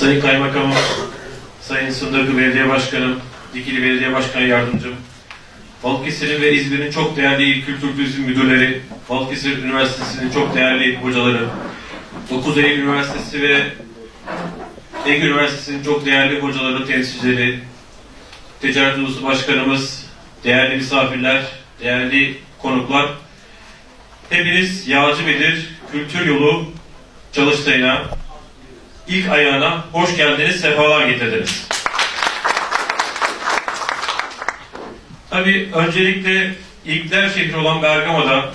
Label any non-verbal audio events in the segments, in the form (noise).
Sayın Kaymakamım, Sayın Sındırgı Belediye Başkanım, Dikili Belediye Başkanı Yardımcım, Balıkesir'in ve İzmir'in çok değerli İl Kültür Turizm Müdürleri, Balıkesir Üniversitesi'nin çok değerli hocaları, 9 Eylül Üniversitesi ve Ege Üniversitesi'nin çok değerli hocaları, temsilcileri, Ticaret Odası Başkanımız, değerli misafirler, değerli konuklar, hepiniz Yağcı Bedir Kültür Yolu çalıştayına, ilk ayağına hoş geldiniz, sefalar getirdiniz. Tabii öncelikle ilkler şehri olan Bergama'da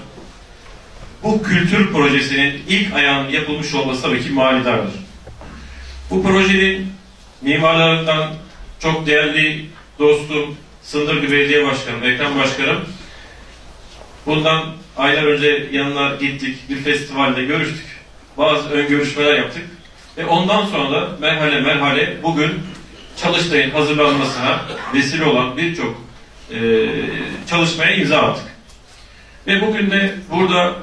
bu kültür projesinin ilk ayağının yapılmış olması tabii ki manidardır. Bu projenin mimarlarından çok değerli dostum Sındırgı Belediye Başkanım, Ekrem Başkanım bundan aylar önce yanına gittik, bir festivalde görüştük. Bazı ön görüşmeler yaptık. Ve ondan sonra da merhale merhale bugün Çalıştay'ın hazırlanmasına vesile olan birçok e, çalışmaya imza attık. Ve bugün de burada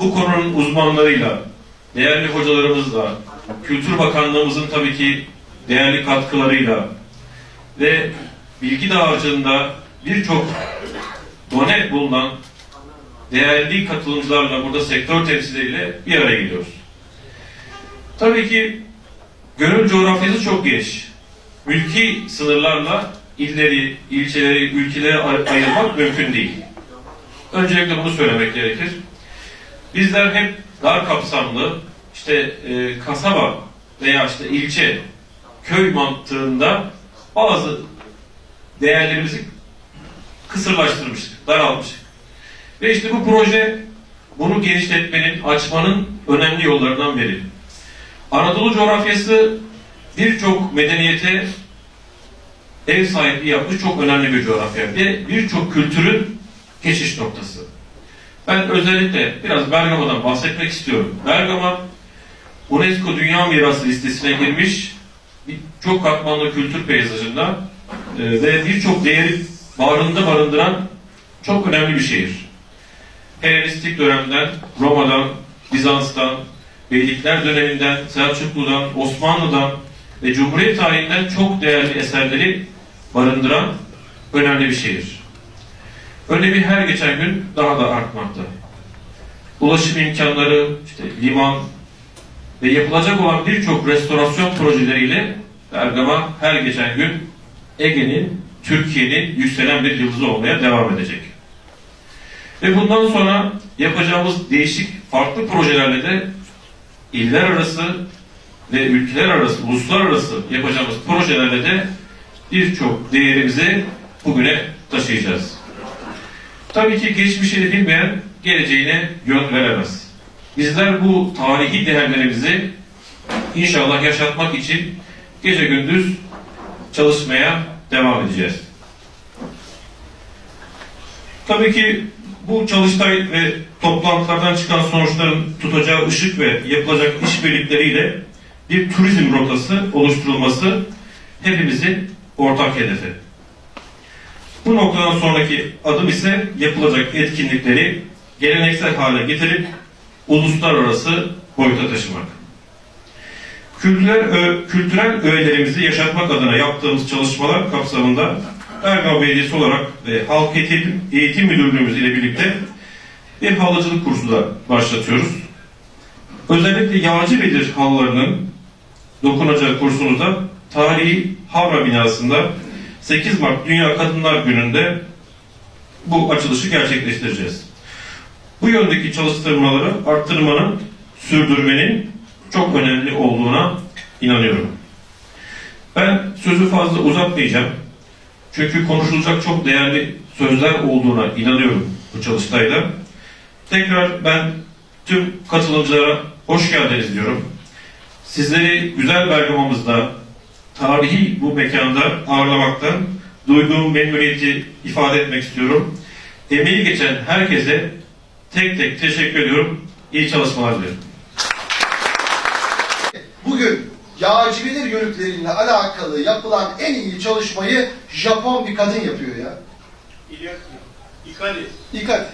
bu konunun uzmanlarıyla, değerli hocalarımızla, Kültür Bakanlığımızın tabii ki değerli katkılarıyla ve bilgi dağarcığında birçok done bulunan değerli katılımcılarla burada sektör temsilcileriyle bir araya geliyoruz. Tabii ki gönül coğrafyası çok geniş. Mülki sınırlarla illeri, ilçeleri, ülkeleri ay- ayırmak mümkün değil. Öncelikle bunu söylemek gerekir. Bizler hep dar kapsamlı, işte e, kasaba veya işte ilçe, köy mantığında bazı değerlerimizi kısırlaştırmıştık, daraltmıştık. Ve işte bu proje bunu genişletmenin, açmanın önemli yollarından biri. Anadolu coğrafyası birçok medeniyete ev sahipliği yapmış çok önemli bir coğrafya ve birçok kültürün geçiş noktası. Ben özellikle biraz Bergama'dan bahsetmek istiyorum. Bergama UNESCO Dünya Mirası listesine girmiş çok katmanlı kültür peyzajında e, ve birçok değeri bağrında barındıran çok önemli bir şehir. Helenistik dönemden, Roma'dan, Bizans'tan, Beylikler döneminden, Selçuklu'dan, Osmanlı'dan ve Cumhuriyet tarihinden çok değerli eserleri barındıran önemli bir şehir. Önemi her geçen gün daha da artmakta. Ulaşım imkanları, işte liman ve yapılacak olan birçok restorasyon projeleriyle Bergama her geçen gün Ege'nin, Türkiye'nin yükselen bir yıldızı olmaya devam edecek. Ve bundan sonra yapacağımız değişik farklı projelerle de iller arası ve ülkeler arası, uluslararası yapacağımız projelerle de birçok değerimizi bugüne taşıyacağız. Tabii ki geçmişini bilmeyen geleceğine yön veremez. Bizler bu tarihi değerlerimizi inşallah yaşatmak için gece gündüz çalışmaya devam edeceğiz. Tabii ki bu çalıştay ve toplantılardan çıkan sonuçların tutacağı ışık ve yapılacak işbirlikleriyle bir turizm rotası oluşturulması hepimizin ortak hedefi. Bu noktadan sonraki adım ise yapılacak etkinlikleri geleneksel hale getirip uluslararası boyuta taşımak. Kültürel, kültürel öğelerimizi yaşatmak adına yaptığımız çalışmalar kapsamında Ergal Belediyesi olarak ve Halk Eğitim, Eğitim Müdürlüğümüz ile birlikte bir halıcılık kursu da başlatıyoruz. Özellikle Yağcı Bedir halılarının dokunacağı kursumuzda tarihi Havra binasında 8 Mart Dünya Kadınlar Günü'nde bu açılışı gerçekleştireceğiz. Bu yöndeki çalıştırmaları arttırmanın, sürdürmenin çok önemli olduğuna inanıyorum. Ben sözü fazla uzatmayacağım. Çünkü konuşulacak çok değerli sözler olduğuna inanıyorum bu çalıştayda. Tekrar ben tüm katılımcılara hoş geldiniz diyorum. Sizleri güzel Bergama'mızda, tarihi bu mekanda ağırlamaktan duyduğum memnuniyeti ifade etmek istiyorum. Emeği geçen herkese tek tek teşekkür ediyorum. İyi çalışmalar diliyorum. Bugün yağcıbilir yörükleriyle alakalı yapılan en iyi çalışmayı Japon bir kadın yapıyor ya. İkali. Dikkat.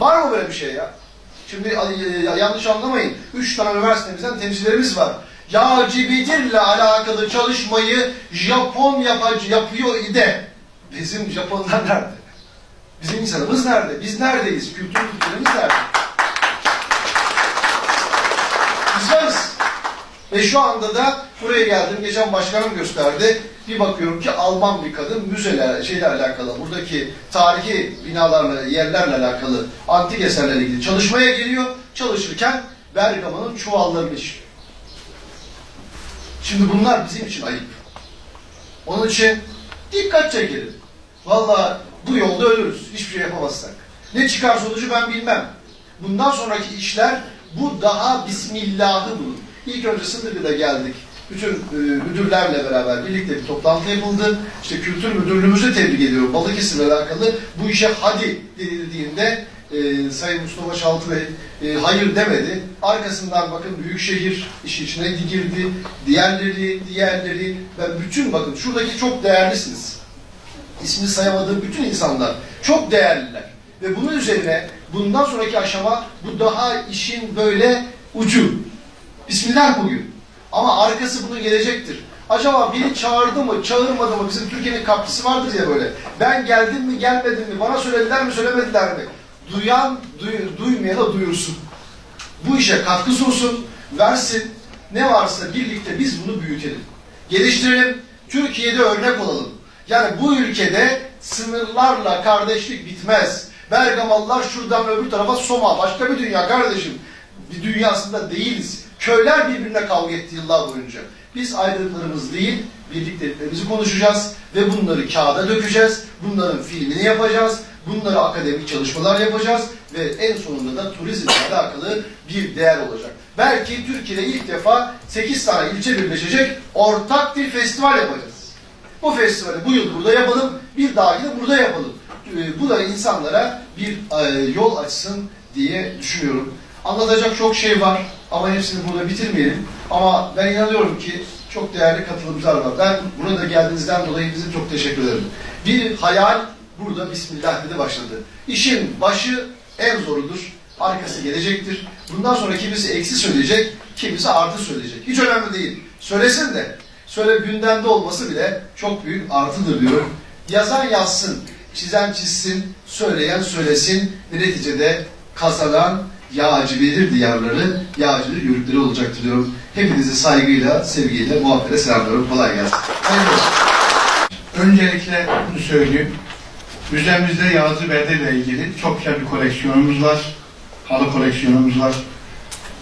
Var mı böyle bir şey ya? Şimdi yanlış anlamayın. Üç tane üniversitemizden temsilcilerimiz var. Yağcı Bedir'le alakalı çalışmayı Japon yapacı yapıyor ide. Bizim Japonlar nerede? Bizim insanımız nerede? Biz neredeyiz? Kültür kültürümüz nerede? Biz varız. Ve şu anda da buraya geldim. Geçen başkanım gösterdi. Bir bakıyorum ki Alman bir kadın müzeler, şeyle alakalı, buradaki tarihi binalarla, yerlerle alakalı, antik eserlerle ilgili çalışmaya geliyor. Çalışırken Bergama'nın çuvallarını. Şimdi bunlar bizim için ayıp. Onun için dikkat çekelim. Vallahi bu yolda ölürüz. Hiçbir şey yapamazsak. Ne çıkar sonucu ben bilmem. Bundan sonraki işler bu daha Bismillah'ı bulun. İlk önce Sındırgı'da geldik. Bütün e, müdürlerle beraber birlikte bir toplantı yapıldı. İşte kültür müdürlüğümüzü tebrik ediyorum. Balıkesir'le alakalı bu işe hadi denildiğinde e, Sayın Mustafa Şaltı Bey e, hayır demedi. Arkasından bakın Büyükşehir işi içine girdi. Diğerleri, diğerleri ve bütün bakın şuradaki çok değerlisiniz ismini sayamadığım bütün insanlar çok değerliler. Ve bunun üzerine bundan sonraki aşama bu daha işin böyle ucu. Bismillah bugün. Ama arkası bunun gelecektir. Acaba biri çağırdı mı, çağırmadı mı? Bizim Türkiye'nin kapısı vardır ya böyle. Ben geldim mi, gelmedim mi? Bana söylediler mi, söylemediler mi? Duyan, duy, duymayana duyursun. Bu işe katkı sunsun, versin. Ne varsa birlikte biz bunu büyütelim. Geliştirelim. Türkiye'de örnek olalım. Yani bu ülkede sınırlarla kardeşlik bitmez. Bergamalılar şuradan öbür tarafa Soma. Başka bir dünya kardeşim. Bir dünyasında değiliz. Köyler birbirine kavga etti yıllar boyunca. Biz ayrılıklarımız değil, birlikteliklerimizi konuşacağız ve bunları kağıda dökeceğiz. Bunların filmini yapacağız. Bunları akademik çalışmalar yapacağız ve en sonunda da turizmle alakalı bir değer olacak. Belki Türkiye'de ilk defa 8 tane ilçe birleşecek ortak bir festival yapacağız. Bu festivali bu yıl burada yapalım, bir dahaki de burada yapalım. Ee, Bu da insanlara bir e, yol açsın diye düşünüyorum. Anlatacak çok şey var ama hepsini burada bitirmeyelim. Ama ben inanıyorum ki çok değerli katılımcılar var. Ben burada geldiğinizden dolayı size çok teşekkür ederim. Bir hayal burada Bismillah dedi başladı. İşin başı en zorudur. Arkası gelecektir. Bundan sonra kimisi eksi söyleyecek, kimisi artı söyleyecek. Hiç önemli değil. Söylesin de şöyle gündemde olması bile çok büyük artıdır diyorum. Yazan yazsın, çizen çizsin, söyleyen söylesin ve neticede kazanan yağcı verir diyarları, yağcılı yörükleri olacaktır diyorum. Hepinizi saygıyla, sevgiyle, muhabbetle selamlıyorum. Kolay gelsin. Hayırlı. Öncelikle bunu söyleyeyim. Müzemizde Yağızı Berde ile ilgili çok güzel bir koleksiyonumuz var. Halı koleksiyonumuz var.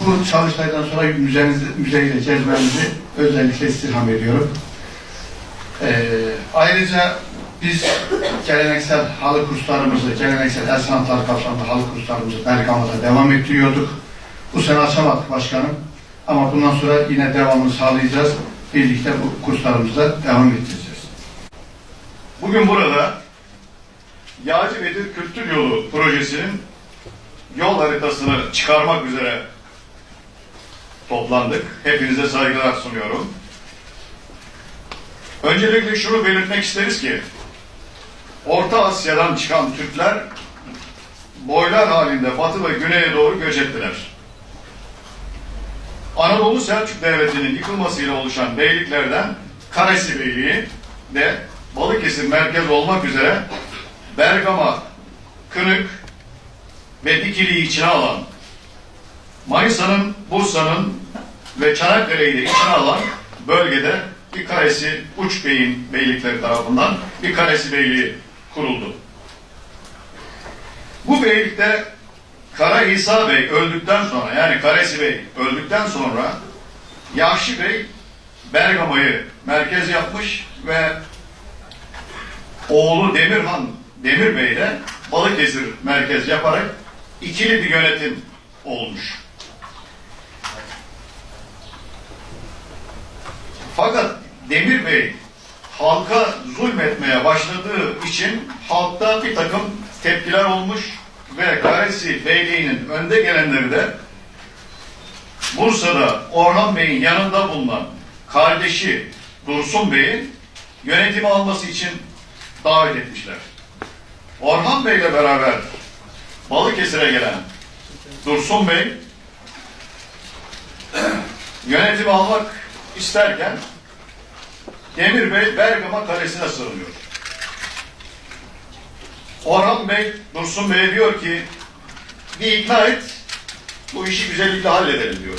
Bu çalıştaydan sonra müzemizi, müzeyle gezmemizi özellikle istirham ediyorum. Ee, ayrıca biz geleneksel halı kurslarımızı, geleneksel el sanatları kapsamında halı kurslarımızı Bergama'da devam ettiriyorduk. Bu sene açamadık başkanım. Ama bundan sonra yine devamını sağlayacağız. Birlikte bu kurslarımıza devam ettireceğiz. Bugün burada Yağcı Bedir Kültür Yolu projesinin yol haritasını çıkarmak üzere toplandık. Hepinize saygılar sunuyorum. Öncelikle şunu belirtmek isteriz ki Orta Asya'dan çıkan Türkler boylar halinde batı ve güneye doğru göç ettiler. Anadolu Selçuk Devleti'nin yıkılmasıyla oluşan beyliklerden Karesi Beyliği de Balıkesir merkez olmak üzere Bergama, Kınık ve Dikili'yi içine alan Manisa'nın, Bursa'nın ve Çanakkale'yi de içine alan bölgede bir karesi Uç Bey'in beylikleri tarafından bir karesi beyliği kuruldu. Bu beylikte Kara İsa Bey öldükten sonra yani Karesi Bey öldükten sonra Yahşi Bey Bergama'yı merkez yapmış ve oğlu Demirhan Demir Bey de Balıkesir merkez yaparak ikili bir yönetim olmuş. Fakat Demir Bey halka zulmetmeye başladığı için halkta bir takım tepkiler olmuş ve Karesi Beyliği'nin önde gelenleri de Bursa'da Orhan Bey'in yanında bulunan kardeşi Dursun Bey'i yönetimi alması için davet etmişler. Orhan Bey ile beraber Balıkesir'e gelen Dursun Bey (clears throat) yönetimi almak isterken Demir Bey Bergama Kalesi'ne sığınıyor. Orhan Bey, Dursun Bey diyor ki bir ikna et, bu işi güzellikle halledelim diyor.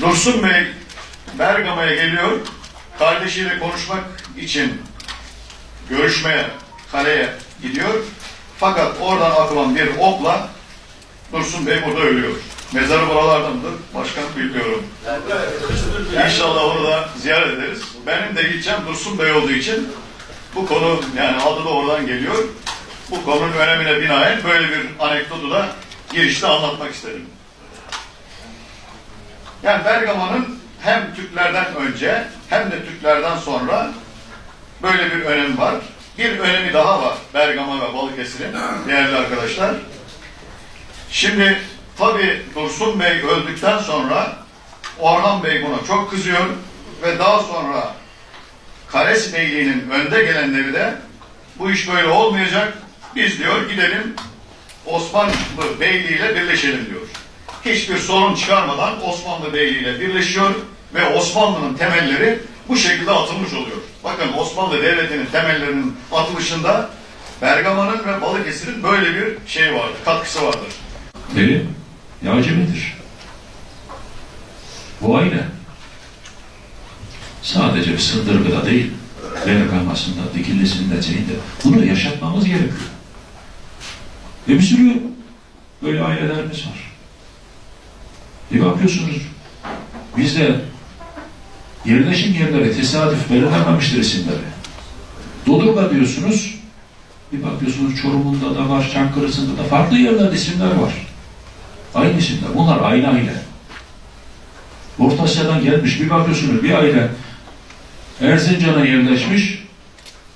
Dursun Bey Bergama'ya geliyor, kardeşiyle konuşmak için görüşmeye, kaleye gidiyor. Fakat oradan atılan bir okla Dursun Bey burada ölüyor. Mezarı buralarda mıdır? Başkan bilmiyorum. İnşallah onu da ziyaret ederiz. Benim de ilçem Dursun Bey olduğu için bu konu yani adı da oradan geliyor. Bu konunun önemine binaen böyle bir anekdotu da girişte anlatmak istedim. Yani Bergama'nın hem Türklerden önce hem de Türklerden sonra böyle bir önemi var. Bir önemi daha var Bergama ve Balıkesir'in değerli arkadaşlar. Şimdi tabi Dursun Bey öldükten sonra Orhan Bey buna çok kızıyor ve daha sonra Kares Beyliği'nin önde gelenleri de bu iş böyle olmayacak. Biz diyor gidelim Osmanlı Beyliği ile birleşelim diyor. Hiçbir sorun çıkarmadan Osmanlı Beyliği ile birleşiyor ve Osmanlı'nın temelleri bu şekilde atılmış oluyor. Bakın Osmanlı Devleti'nin temellerinin atılışında Bergama'nın ve Balıkesir'in böyle bir şey vardır, katkısı vardır. Deli, yağcılıdır. Bu aile sadece bir sındırgıda değil, Bergamasında, Dikillisinde, şeyinde bunu yaşatmamız gerekiyor. Ve bir sürü böyle ailelerimiz var. Bir bakıyorsunuz, bizde yerleşim yerleri tesadüf belirlenmemiştir isimleri. Dodurga diyorsunuz, bir bakıyorsunuz Çorum'unda da var, Çankırı'sında da farklı yerlerde isimler var. Aynı isimler. Bunlar aynı aile. Orta Asya'dan gelmiş. Bir bakıyorsunuz bir aile Erzincan'a yerleşmiş.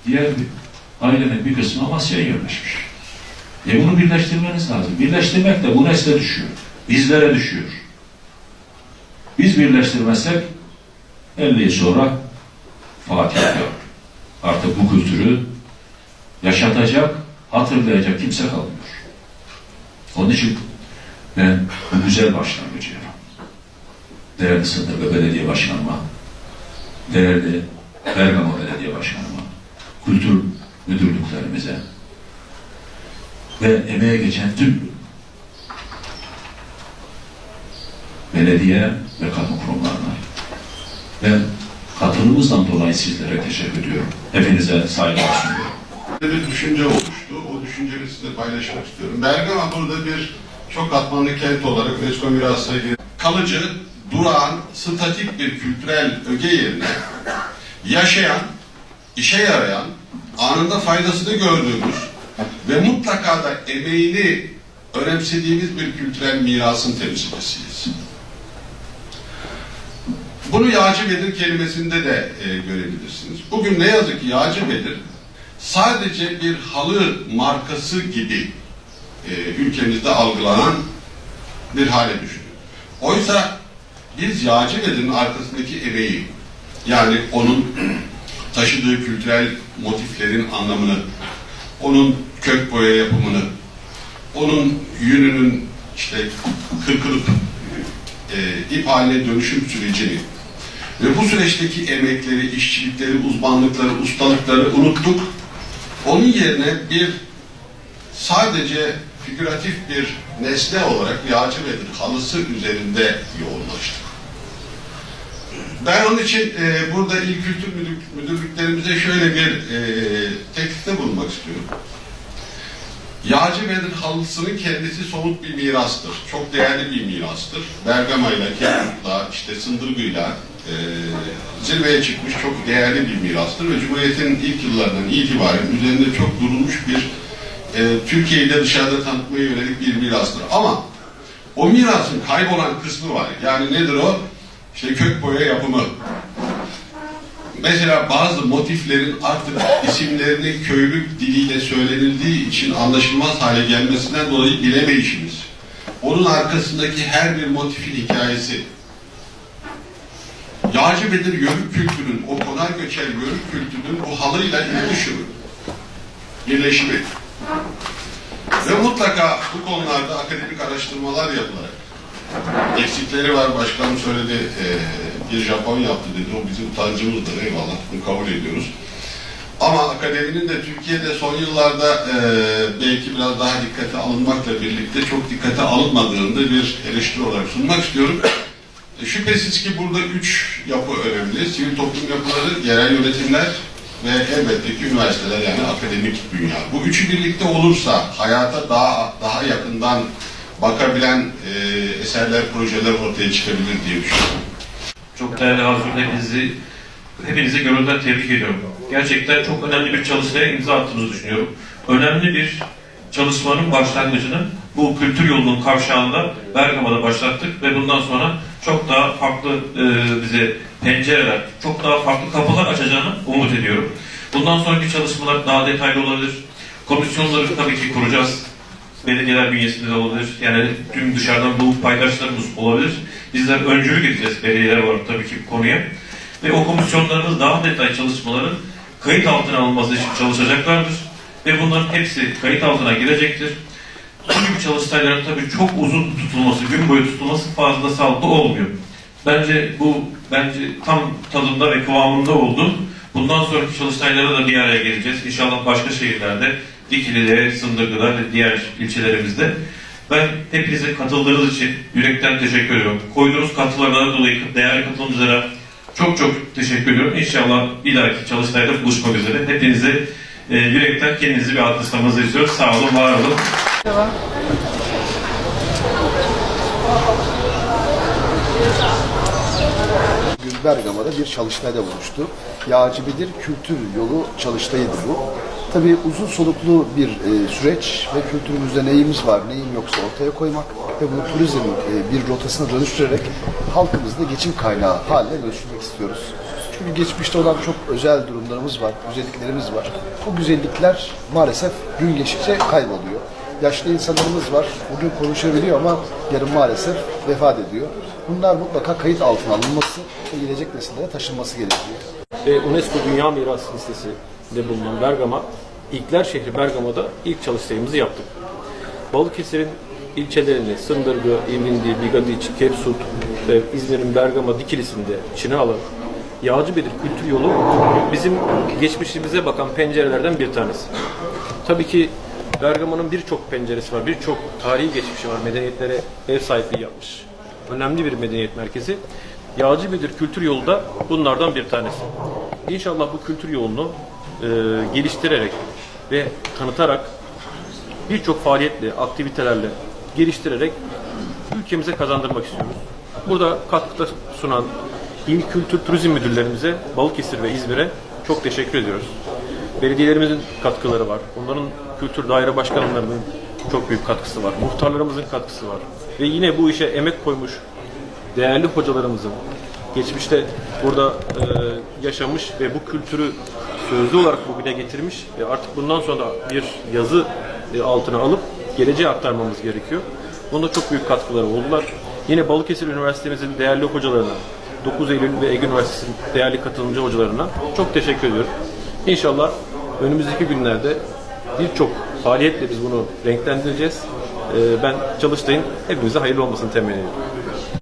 Diğer bir ailenin bir kısmı Amasya'ya yerleşmiş. E bunu birleştirmeniz lazım. Birleştirmek de bu nesle düşüyor. Bizlere düşüyor. Biz birleştirmezsek 50 yıl sonra Fatih yok. Artık bu kültürü yaşatacak, hatırlayacak kimse kalmıyor. Onun için bu güzel başlangıcı değerli Sındırga Belediye Başkanıma, değerli Bergama Belediye Başkanıma, kültür müdürlüklerimize ve emeğe geçen tüm belediye ve kamu kurumlarına ve katılımımızdan dolayı sizlere teşekkür ediyorum. Hepinize saygılar sunuyorum. bir düşünce oluştu. O düşünceyi sizinle paylaşmak istiyorum. Bergama burada bir çok katmanlı kent olarak UNESCO mirasına gir- kalıcı, durağan, statik bir kültürel öge yerine yaşayan, işe yarayan, anında faydasını gördüğümüz ve mutlaka da emeğini önemsediğimiz bir kültürel mirasın temsilcisiyiz. Bunu Yağcı Bedir kelimesinde de e, görebilirsiniz. Bugün ne yazık ki Yağcı Bedir sadece bir halı markası gibi e, ülkemizde algılanan bir hale düştü. Oysa biz Yağcı Bedir'in arkasındaki emeği, yani onun (clears throat) taşıdığı kültürel motiflerin anlamını, onun kök boya yapımını, onun yününün işte kırkılıp e, ip haline dönüşüm sürecini ve bu süreçteki emekleri, işçilikleri, uzmanlıkları, ustalıkları unuttuk. Onun yerine bir sadece figüratif bir nesne olarak Yağcı Bedir halısı üzerinde yoğunlaştık. Ben onun için e, burada İl Kültür Müdür- Müdürlüklerimize şöyle bir e, teklifte bulunmak istiyorum. Yağcı Bedir halısının kendisi somut bir mirastır. Çok değerli bir mirastır. Bergama'yla, Kerkut'la, işte Sındırgı'yla e, zirveye çıkmış çok değerli bir mirastır ve Cumhuriyet'in ilk yıllarından itibaren üzerinde çok durulmuş bir e, Türkiye'yi de dışarıda tanıtmaya yönelik bir mirastır. Ama o mirasın kaybolan kısmı var. Yani nedir o? İşte kök boya yapımı. Mesela bazı motiflerin artık isimlerinin köylük diliyle söylenildiği için anlaşılmaz hale gelmesinden dolayı bilemeyişimiz. Onun arkasındaki her bir motifin hikayesi. Yağcı Bedir yörük kültürünün, o konar göçer yörük kültürünün bu halıyla iletişimi, birleşimi. Ve mutlaka bu konularda akademik araştırmalar yapılarak eksikleri var. Başkanım söyledi, e, bir Japon yaptı dedi. O bizim utancımızdır, eyvallah. Bunu kabul ediyoruz. Ama akademinin de Türkiye'de son yıllarda e, belki biraz daha dikkate alınmakla birlikte çok dikkate alınmadığını da bir eleştiri olarak sunmak istiyorum. E, şüphesiz ki burada üç yapı önemli. Sivil toplum yapıları, yerel yönetimler ve elbette ki üniversiteler yani akademik dünya. Bu üçü birlikte olursa hayata daha daha yakından bakabilen e, eserler, projeler ortaya çıkabilir diye düşünüyorum. Çok değerli hazır hepinizi hepinizi gönülden tebrik ediyorum. Gerçekten çok önemli bir çalışmaya imza attığınızı düşünüyorum. Önemli bir çalışmanın başlangıcını bu kültür yolunun kavşağında Bergama'da başlattık ve bundan sonra çok daha farklı e, bize pencereler, çok daha farklı kapılar açacağını umut ediyorum. Bundan sonraki çalışmalar daha detaylı olabilir. Komisyonları tabii ki kuracağız. Belediyeler bünyesinde de olabilir. Yani tüm dışarıdan bu paydaşlarımız olabilir. Bizler öncülük edeceğiz belediyeler olarak tabii ki konuya. Ve o komisyonlarımız daha detaylı çalışmaların kayıt altına alınması için çalışacaklardır. Ve bunların hepsi kayıt altına girecektir. Gibi çalıştayların tabii çok uzun tutulması, gün boyu tutulması fazla sağlıklı olmuyor. Bence bu bence tam tadında ve kıvamında oldu. Bundan sonraki çalıştaylara da bir araya geleceğiz. İnşallah başka şehirlerde, Dikili'de, Sındırgı'da ve diğer ilçelerimizde. Ben hepinize katıldığınız için yürekten teşekkür ediyorum. Koyduğunuz katkılardan dolayı değerli katılımcılara çok çok teşekkür ediyorum. İnşallah bir dahaki çalıştayda buluşmak üzere. Hepinize e, yürekten kendinizi bir alkışlamanızı istiyoruz. Sağ olun, var olun. Bugün Bergama'da bir çalıştayda buluştu. Yağcı Kültür Yolu çalıştayıydı bu. Tabii uzun soluklu bir e, süreç ve kültürümüzde neyimiz var, neyim yoksa ortaya koymak ve bunu turizm e, bir rotasına dönüştürerek halkımızda geçim kaynağı haline dönüştürmek istiyoruz. Çünkü geçmişte olan çok özel durumlarımız var, güzelliklerimiz var. O güzellikler maalesef gün geçtikçe kayboluyor. Yaşlı insanlarımız var, bugün konuşabiliyor ama yarın maalesef vefat ediyor. Bunlar mutlaka kayıt altına alınması ve gelecek nesillere taşınması gerekiyor. ve UNESCO Dünya Mirası listesinde bulunan Bergama, İlkler şehri Bergama'da ilk çalıştayımızı yaptık. Balıkesir'in ilçelerini Sındırgı, İmrindi, Bigadiç, Kepsut ve İzmir'in Bergama Dikilisi'nde içine alan Yağcıbedir Kültür Yolu bizim geçmişimize bakan pencerelerden bir tanesi. Tabii ki Bergama'nın birçok penceresi var, birçok tarihi geçmişi var, medeniyetlere ev sahipliği yapmış. Önemli bir medeniyet merkezi. Yağcıbedir Kültür Yolu da bunlardan bir tanesi. İnşallah bu kültür yolunu e, geliştirerek ve tanıtarak birçok faaliyetle, aktivitelerle geliştirerek ülkemize kazandırmak istiyoruz. Burada katkıda sunan İl Kültür Turizm Müdürlerimize, Balıkesir ve İzmir'e çok teşekkür ediyoruz. Belediyelerimizin katkıları var. Onların kültür daire başkanlarının çok büyük katkısı var. Muhtarlarımızın katkısı var. Ve yine bu işe emek koymuş değerli hocalarımızın geçmişte burada e, yaşamış ve bu kültürü sözlü olarak bugüne getirmiş ve artık bundan sonra bir yazı e, altına alıp geleceğe aktarmamız gerekiyor. Bunda çok büyük katkıları oldular. Yine Balıkesir Üniversitemizin değerli hocalarına, 9 Eylül ve Ege Üniversitesi'nin değerli katılımcı hocalarına çok teşekkür ediyorum. İnşallah önümüzdeki günlerde birçok faaliyetle biz bunu renklendireceğiz. E, ben Çalıştay'ın hepimize hayırlı olmasını temenni ediyorum.